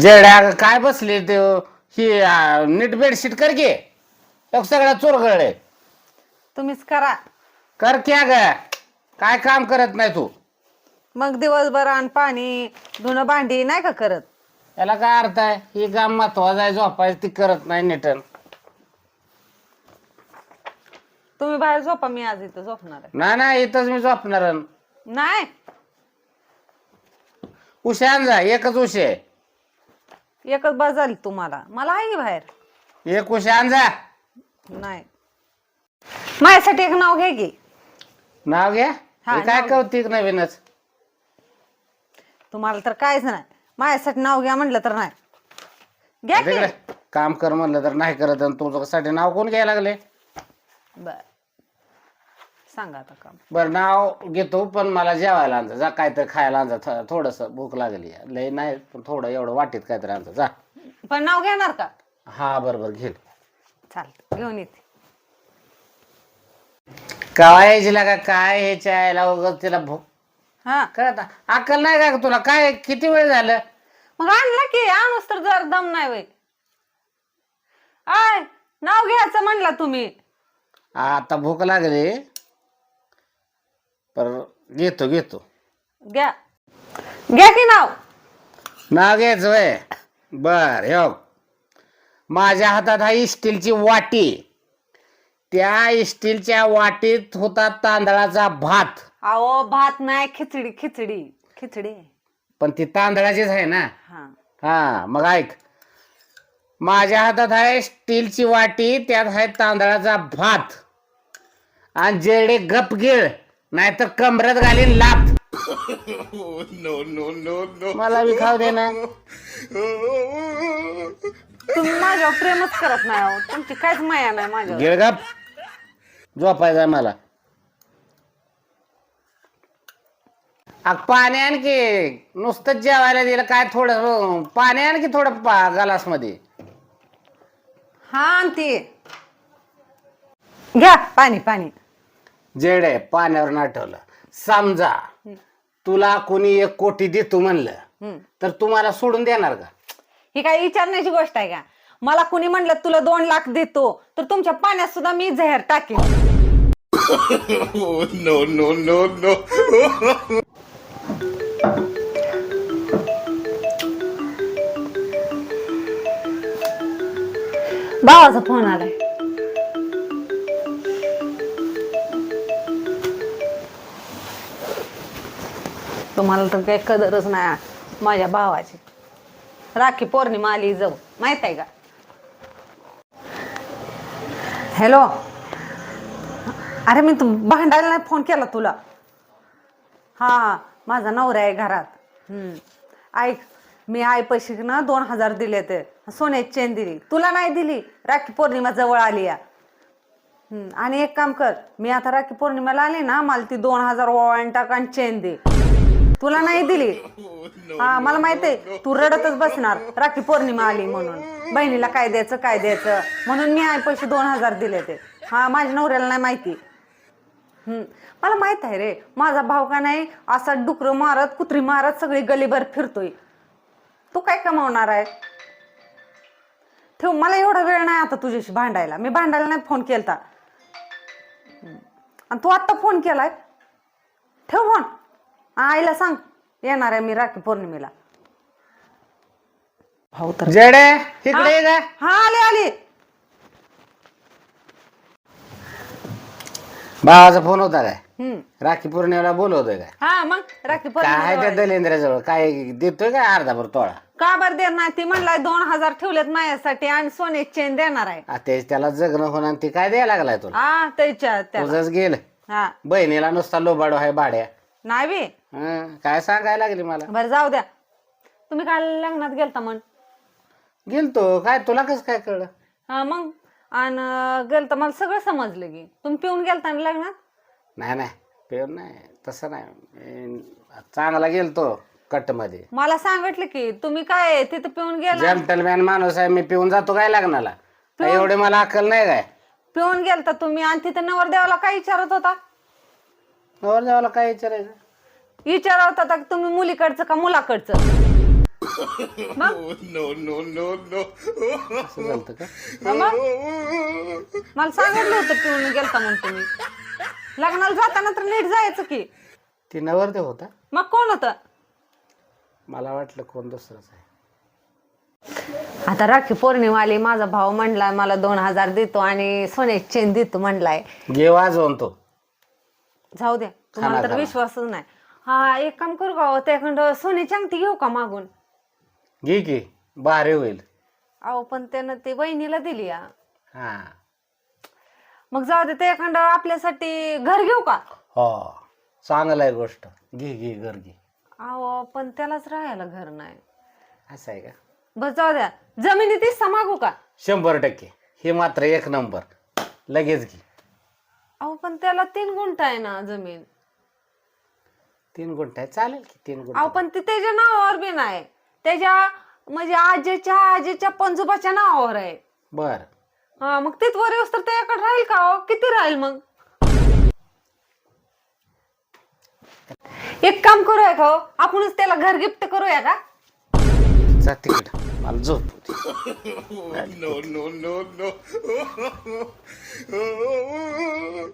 जेड्या काय बसले ते? ही आ, नीट बेडशीट कर घे एक सगळ्या चोरगळले तुम्हीच करा. कर क्या ग काय काम करत नाही तू? मग दिवसभर आण पाणी धुणं भांडी नाही का करत? याला काय अर्थ आहे? ही काम महत्वाचं आहे झोपायचं ती करत नाही नीटन. तुम्ही बाहेर झोपा मी आज इथं झोपणार नाही नाही इथंच मी झोपणार नाही. उशे आण जा एकच उशे आहे. एकच बस झाली तुम्हाला. मला आहे की बाहेर. एक उशे आण जा नाही. माझ्यासाठी एक नाव घे की. नाव घ्या हा, हे काय नाव. कौतिक नवीनच? तुम्हाला तर काहीच नाही. माझ्यासाठी नाव घ्या म्हटलं तर नाही. घ्या की. काम कर म्हणलं तर नाही करत आणि तुझ्यासाठी नाव कोण घ्यायला लागले? बर. सांगा आता काम. बरं नाव घेतो पण मला जेवायला आणजा. जा काहीतरी खायला आणजा. थोडस भूक लागली. लय नाही पण थोडं एवढं वाटीत काहीतरी आणजा. जा. पण नाव घेणार का? हा बरोबर घेईल चालत घेऊन येते. काय यायची का? काय हे चायला वगैरे तिला भूक हा. कळत अक्कल नाही का तुला? काय किती वेळ झालं? मग आणला की आणूस तर जर दम नाही वय आय नाव घ्यायचं म्हणला तुम्ही. आता भूक लागली. घेतो घेतो. घ्या. घ्या की नाव? नाव घ्यायचं वय. बर हो माझ्या हातात हा स्टीलची वाटी. त्या स्टीलच्या वाटीत होता तांदळाचा भात. अहो भात नाही खिचडी खिचडी खिचडी. पण ती तांदळाचीच आहे ना? हा. हा मग ऐक. माझ्या हातात आहे स्टीलची वाटी त्यात आहे तांदळाचा भात. आणि जेडे गप गिळ नाहीतर कमरत घालीन लाथ मला बी खाऊ दे ना. तुम्ही माझ्यावर प्रेमच करत नाही अहो तुमची काहीच माया नाही माझ्यावर. गिळ गप. झोपायचा मला. अग पाणी आणखी नुसतं जेवायला दिलं काय थोडं पाणी आणखी थोडं पा गलासमध्ये हा आणते घ्या पाणी पाणी. जेड आहे पाण्यावर नाठवलं समजा तुला कोणी एक कोटी देतो म्हणलं. तर तुम्हाला सोडून देणार का? ही काय विचारण्याची गोष्ट आहे का? मला कुणी म्हणलं तुला दोन लाख देतो तर तुमच्या पाण्यात सुद्धा मी जहर टाकेन. भावाचा फोन आलाय. तुम्हाला तर काही कदरच नाही माझ्या भावाची. राखी पौर्णिमा आली जाऊ माहीत आहे का? हॅलो अरे मी तू भांडायला नाही फोन केला तुला. हा माझा नवरा आहे घरात. हम्म. ऐक मी आई पैसे ना दोन हजार दिले ते. सोन्याची चेन दिली. तुला नाही दिली. राखी पौर्णिमा जवळ आली या आणि एक काम कर मी आता राखी पौर्णिमेला आली ना मला ती दोन हजार ओवाळून टाक आणि चेन दे. तुला नाही दिली? हा मला माहीत आहे तू रडतच बसणार. राखी पौर्णिमा आली म्हणून. बहिणीला काय द्यायचं काय द्यायचं? म्हणून मी आई पैसे दोन हजार दिले ते. हा माझ्या नवऱ्याला नाही माहिती. हम्म. मला माहीत आहे रे माझा भाव का नाही असा डुकर मारत कुत्री मारत सगळी गलीभर फिरतोय. तू काय कमावणार आहे? ठेव मला एवढा वेळ नाही आता तुझ्याशी भांडायला. मी भांडायला नाही फोन केलता. आणि तू आत्ता फोन केलाय? ठेव फोन. आईला सांग येणार आहे मी राखी पौर्णिमेला. भाऊ तर जेडे इकडे ये ग. हा आले आले. भावाचा फोन होता काय? हम्म. राखी पौर्णिमेला बोलवतोय काय? हा मग राखी काय त्या पौर्णिमा दलेंद्राजवळ? काय देतोय काय अर्धा भर तोळा? का बर देणार नाही? ती म्हणलाय दोन हजार ठेवलेत माझ्यासाठी आणि सोने चेन देणार आहे. आ, त्याला जगणं होणं आणि ते काय द्यायला लागलाय तुला? हा त्याच्या तुझंच गेलं. हा. बहिणीला नुसता लोबाडो आहे भाड्या नाही बी. हं, काय सांगायला लागली मला? बरं जाऊ द्या. तुम्ही काल लग्नात गेलता म्हण. गेलतो. काय तुला कसं काय कळलं? हा मग? आणि गेलता मला सगळं समजलं की. तुम्ही पिऊन गेलता ना लग्नात? नाही नाही. पेन नाही. तसं नाही. चांगला गेलतो कटमध्ये मला सांगितलं की तुम्ही काय तिथं पिऊन गेला? जंटलमॅन माणूस आहे मी पिऊन जातो काय लग्नाला? एवढे मला अक्कल नाही काय? पिऊन गेलता तुम्ही आणि तिथं नवरदेवाला काय विचारत होता? नवर देवाला काय विचारायचं? विचारत होता की तुम्ही मुलीकडचं का मुलाकडचं? मग? असं झालं का? मग? मला सांगितलं होतं पिऊन गेलता म्हणून तुम्ही. लग्नाला जाताना तर नीट जायचं की. ती नवरदेव होता. मग कोण होतं? मला वाटलं कोण दुसरंच आहे. आता राखी पौर्णिमा आली माझा भाऊ म्हणला मला दोन हजार देतो आणि सोन्याची चेन देतो म्हणलाय. घे वाजवून तो. जाऊ द्या तुम्हाला तर. विश्वासच नाही. हा एक काम करू का त्याकडं सोन्याची अंगठी घेऊ का मागून? घे की भारी होईल. अहो पण त्यानं ते वहिनीला दिली या हा. मग जाऊ दे त्याकडं आपल्यासाठी घर घेऊ का? हो चांगलं आहे गोष्ट. घे घे घर घे. अहो पण त्यालाच राहायला घर नाही. असं आहे का? बस जाऊ द्या. जमिनीत हिस्सा मागू का? शंभर टक्के. हे मात्र एक नंबर. लगेच घे. अहो पण त्याला तीन गुंठ आहे ना जमीन. तीन गुंठ आहे चालेल की तीन गुंठ. अहो पण ती त्याच्या नावावर बी नाही. त्याच्या म्हणजे आजीच्या आजीच्या पंजोबाच्या नावावर आहे. बर. हा मग तिथवर येऊस तर त्याच्याकडे राहील का हो किती राहील मग? एक काम करूया का हो आपणच त्याला घर गिफ्ट करूया का? जा तिकडं. मला झोप होती.